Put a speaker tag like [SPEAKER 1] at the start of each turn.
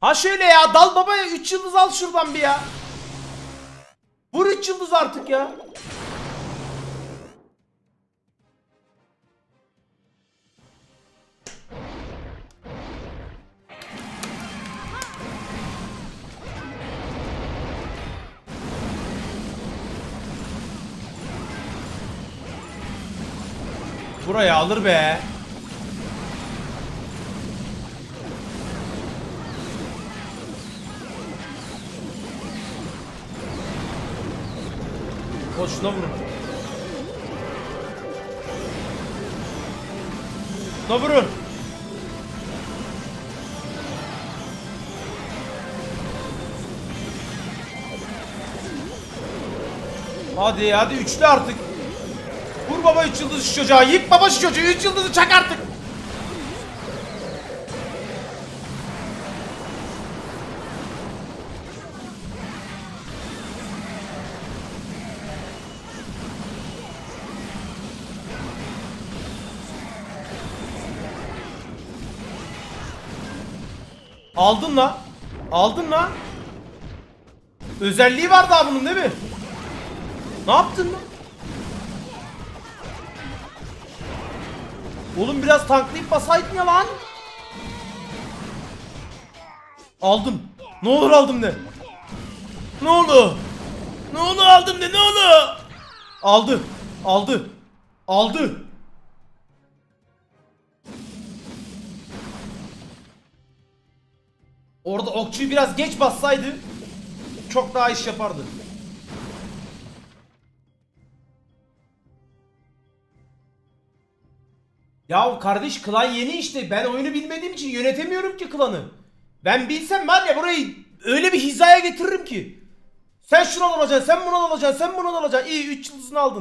[SPEAKER 1] Ha şöyle ya dal babaya 3 yıldız al şuradan bir ya. Vur 3 yıldız artık ya. Buraya alır be. Koş şuna vurun. Şuna vurun. Hadi hadi üçlü artık. Vur baba üç yıldız şu çocuğa. Yık baba şu çocuğu. Üç yıldızı çak artık. Aldın la. Aldın la. Özelliği var daha bunun değil mi? Ne yaptın lan? Oğlum biraz tanklayıp basaydın ya lan. Aldım. Ne olur aldım de. Ne oldu? Ne oldu aldım de ne oldu? Aldı. Aldı. Aldı. Orada okçuyu biraz geç bassaydı çok daha iş yapardı. Ya kardeş klan yeni işte. Ben oyunu bilmediğim için yönetemiyorum ki klanı. Ben bilsem var ya burayı öyle bir hizaya getiririm ki. Sen şuna olacaksın, sen buna olacaksın, sen buna olacaksın. İyi 3 yıldızını aldın.